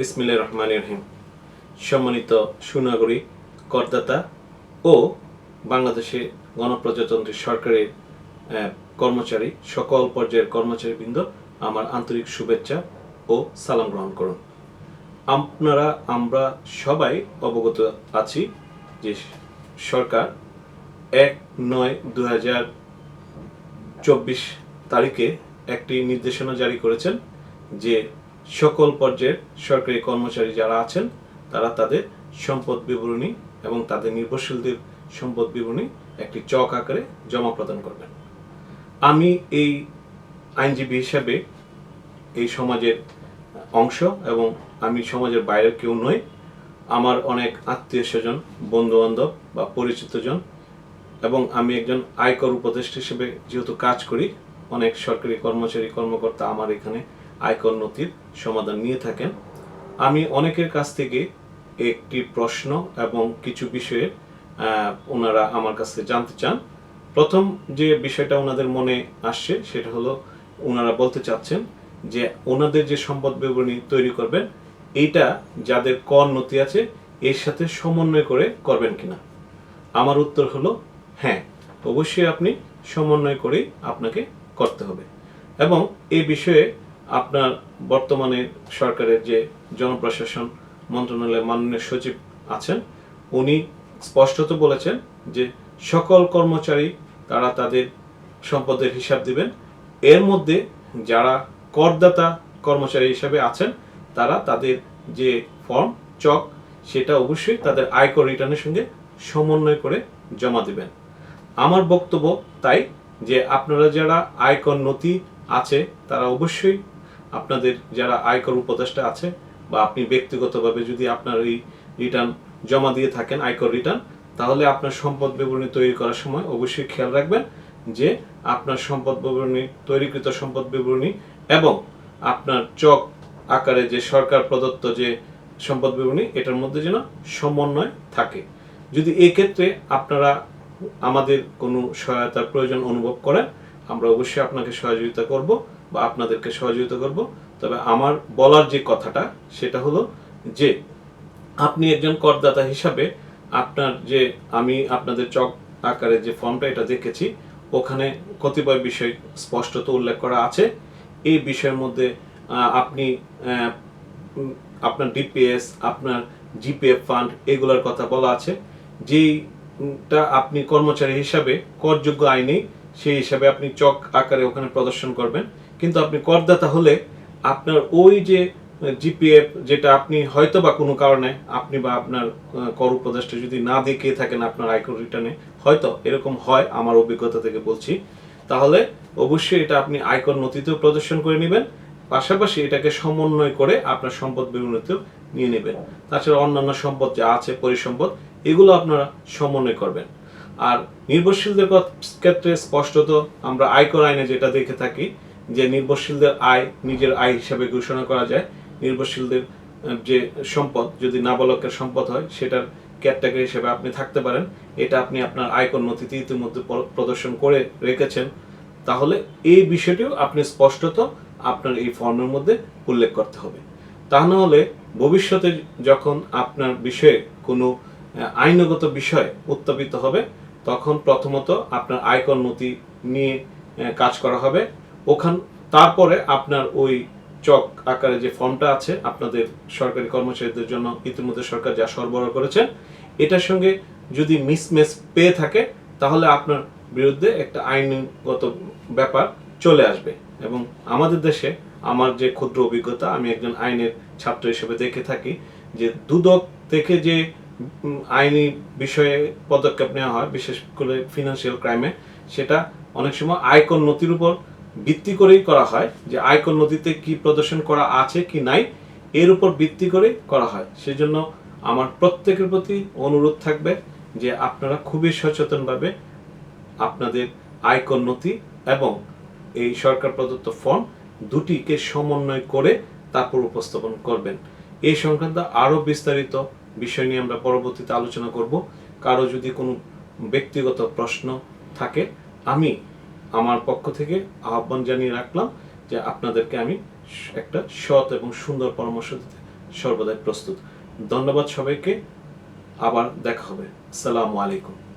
বিসমিল্লা রহমান রহিম। সম্মানিত সুনাগরিক, করদাতা ও বাংলাদেশে গণপ্রজাতন্ত্রী সরকারের কর্মচারী, সকল পর্যায়ের কর্মচারীবৃন্দ আমার আন্তরিক শুভেচ্ছা ও সালাম গ্রহণ করুন। আপনারা, আমরা সবাই অবগত আছি যে সরকার এক নয় দু হাজার চব্বিশ তারিখে একটি নির্দেশনা জারি করেছেন যে সকল পর্যায়ের সরকারি কর্মচারী যারা আছেন, তারা তাদের সম্পদ বিবরণী এবং তাদের নির্ভরশীলদের সম্পদ বিবরণী একটি চক আকারে জমা প্রদান করবেন। আমি এই আইনজীবী হিসাবে এই সমাজের অংশ এবং আমি সমাজের বাইরের কেউ নই। আমার অনেক আত্মীয় স্বজন বন্ধু বান্ধব বা পরিচিতজন এবং আমি একজন আয়কর উপদেষ্টা হিসেবে যেহেতু কাজ করি, অনেক সরকারি কর্মচারী, কর্মকর্তা আমার এখানে আয়কর নথির সমাধান নিয়ে থাকেন। আমি অনেকের কাছ থেকে একটি প্রশ্ন এবং কিছু বিষয়ে ওনারা আমার কাছে জানতে চান। প্রথম যে বিষয়টা ওনাদের মনে আসছে, সেটা হলো ওনারা বলতে চাচ্ছেন যে ওনাদের যে সম্পদ বিবরণী তৈরি করবেন, এইটা যাদের কর নথি আছে, এর সাথে সমন্বয় করে করবেন কিনা? আমার উত্তর হলো হ্যাঁ অবশ্যই আপনি সমন্বয় করেই আপনাকে করতে হবে। এবং এই বিষয়ে আপনার বর্তমানে সরকারের যে জনপ্রশাসন মন্ত্রণালয়ের মাননীয় সচিব আছেন, উনি স্পষ্টত বলেছেন যে সকল কর্মচারী তারা তাদের সম্পদের হিসাব দিবেন। এর মধ্যে যারা করদাতা কর্মচারী হিসাবে আছেন, তারা তাদের যে ফর্ম, চক, সেটা অবশ্যই তাদের আয়কর রিটার্নের সঙ্গে সমন্বয় করে জমা দিবেন। আমার বক্তব্য তাই যে আপনারা যারা আয়কর নথি আছে, তারা অবশ্যই আপনাদের যারা আয়কর উপদেষ্টা আছে বা আপনি ব্যক্তিগতভাবে যদি আপনার এই রিটার্ন জমা দিয়ে থাকেন, আয়কর রিটার্ন তাহলে আপনার সম্পদ বিবরণী তৈরি করার সময় অবশ্যই খেয়াল রাখবেন যে আপনার সম্পদ বিবরণী, তৈরিকৃত সম্পদ বিবরণী এবং আপনার চক আকারে যে সরকার প্রদত্ত যে সম্পদ বিবরণী, এটার মধ্যে যেন সমন্বয় থাকে। যদি এই ক্ষেত্রে আপনারা আমাদের কোনো সহায়তার প্রয়োজন অনুভব করেন, আমরা অবশ্যই আপনাকে সহযোগিতা করব। বা আপনাদেরকে সহযোগিতা করব। তবে আমার বলার যে কথাটা, সেটা হলো যে, আপনি একজন করদাতা হিসাবে আপনার যে, আমি আপনাদের চক আকারে যে ফর্মটা এটা দেখেছি, ওখানে কতিপয় বিষয় স্পষ্টত উল্লেখ করা আছে। এই বিষয়ের মধ্যে আপনি আপনার ডিপিএস, আপনার জিপিএফ ফান্ড, এগুলোর কথা বলা আছে। যেইটা আপনি কর্মচারী হিসাবে করযোগ্য আইনে সেই হিসাবে আপনি চক আকারে ওখানে প্রদর্শন করবেন। কিন্তু আপনি করদাতা হলে আপনার ওই যে জিপিএফ যেটা আপনি হয়তো বা কোনো কারণে আপনি বা আপনার কর উপদেষ্টা যদি না দেখিয়ে থাকেন আপনার আয়কর রিটার্নে, হয়তো এরকম হয় আমার অভিজ্ঞতা থেকে বলছি। তাহলে অবশ্যই এটা আপনি আয়কর নথিতেও প্রদর্শন করে নেবেন, পাশাপাশি এটাকে সমন্বয় করে আপনার সম্পদ বিবরণীতেও নিয়ে নেবেন। তাছাড়া অন্যান্য সম্পদ যা আছে, পরিসম্পদ, এগুলো আপনারা সমন্বয় করবেন। আর নির্ভরশীলদের ক্ষেত্রে স্পষ্টত আমরা আয়কর আইনে যেটা দেখে থাকি যে নির্ভরশীলদের আয়, নিজের আয় হিসাবে ঘোষণা করা যায়, নির্ভরশীলদের যে সম্পদ, যদি নাবালকের সম্পদ হয়, সেটার ক্যাটাগরি হিসেবে আপনি থাকতে পারেন। এটা আপনি আপনার আয়কর নথিতে ইতিমধ্যে প্রদর্শন করে রেখেছেন। তাহলে এই বিষয়টিও আপনি স্পষ্টত আপনার এই ফর্মের মধ্যে উল্লেখ করতে হবে। তা না হলে ভবিষ্যতে যখন আপনার বিষয়ে কোনো আইনগত বিষয় উত্থাপিত হবে, তখন প্রথমত আপনার আয়কর নথি নিয়ে কাজ করা হবে। ওখান তারপরে আপনার ওই চক আকারে যে ফর্মটা আছে, আপনাদের সরকারি কর্মচারীদের জন্য ইতিমধ্যে সরকার যা সরবরাহ করেছেন, এটার সঙ্গে যদি মিসম্যাচ পেয়ে থাকে, তাহলে আপনার বিরুদ্ধে একটা আইনগত ব্যাপার চলে আসবে। এবং আমাদের দেশে আমার যে ক্ষুদ্র অভিজ্ঞতা, আমি একজন আইনের ছাত্র হিসেবে দেখে থাকি যে দুদক থেকে যে আইনি বিষয়ে পদক্ষেপ নেওয়া হয়, বিশেষ করে ফিনান্সিয়াল ক্রাইমে সেটা অনেক সময় আয়কর নথির উপর ভিত্তি করেই করা হয় যে আয়কর নথিতে কি প্রদর্শন করা আছে কি নাই, এর উপর ভিত্তি করেই করা হয়। সেজন্য আমার প্রত্যেকের প্রতি অনুরোধ থাকবে যে আপনারা খুবই সচেতনভাবে আপনাদের আয়কর নথি এবং এই সরকার প্রদত্ত ফর্ম দুটিকে সমন্বয় করে তারপর উপস্থাপন করবেন। এই সংক্রান্ত আরও বিস্তারিত বিষয় নিয়ে আমরা পরবর্তীতে আলোচনা করব। কারও যদি কোনো ব্যক্তিগত প্রশ্ন থাকে, আমি আমার পক্ষ থেকে আহ্বান জানিয়ে রাখলাম যে আপনাদেরকে আমি একটা সৎ এবং সুন্দর পরামর্শ দিতে সর্বদাই প্রস্তুত। ধন্যবাদ সবাইকে। আবার দেখা হবে। সালামু আলাইকুম।